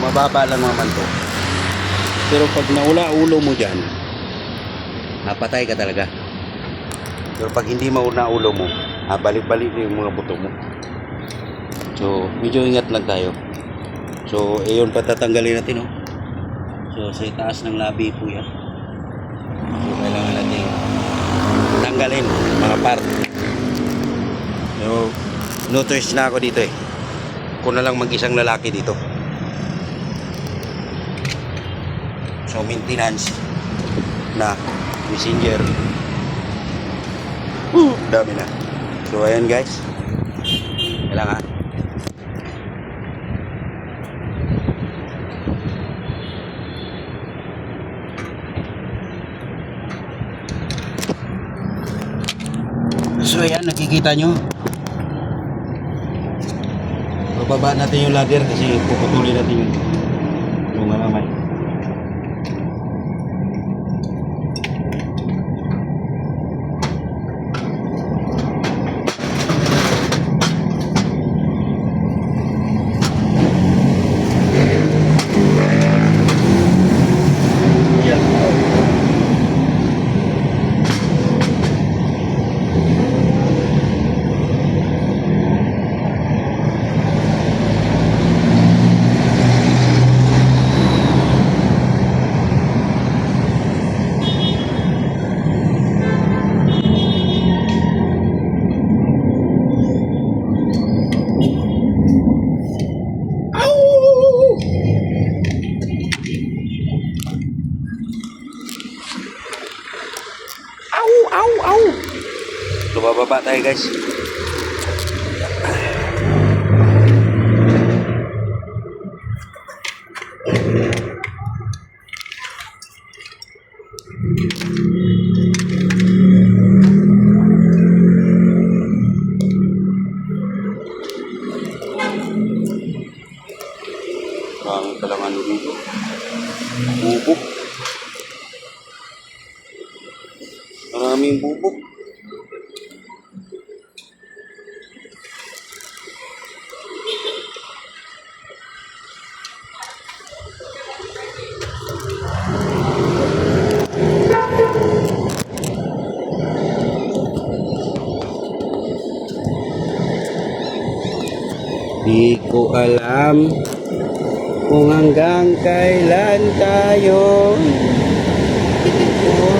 mababa lang naman to. Pero pag naula ulo mo dyan, napatay ka talaga. Pero pag hindi mauna ulo mo, ah, balik-balik yung mga buto mo. So, medyo ingat lang tayo. So, ayun patatanggalin natin, oh. So, sa taas ng labi po yan. So, kailangan natin tanggalin mga part. So, no choice na ako dito eh. Kung na lang mag-isang lalaki dito. So, maintenance na messenger. Woo, dami na. So, ayan guys. Kailangan. So, ayan, nakikita nyo. Bababa natin yung ladder kasi puputulin natin yung yung halaman. Au, au, au. So, bababa tayo guys. Marami palang ano dito. Bubok. Maraming bubok. Di ko alam kung hanggang kailan tayo Litong,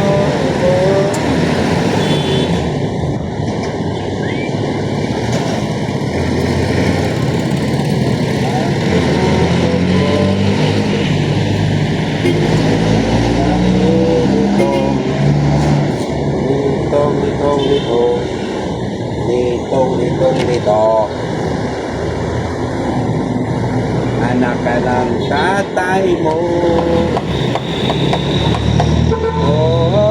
Anak ka ng tatay mo. Oh.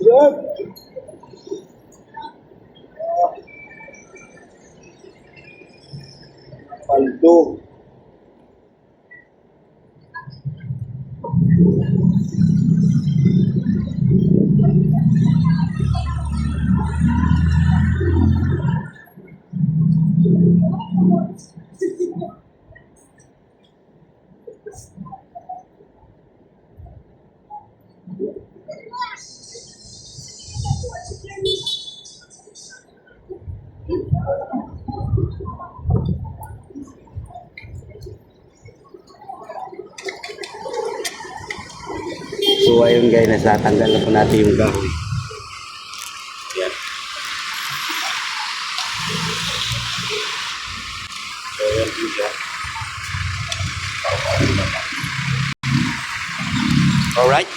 Yep. I'll do. So ayun guys, nasatanggal na po natin yung kahoy. Yan. So yan po siya. Alright.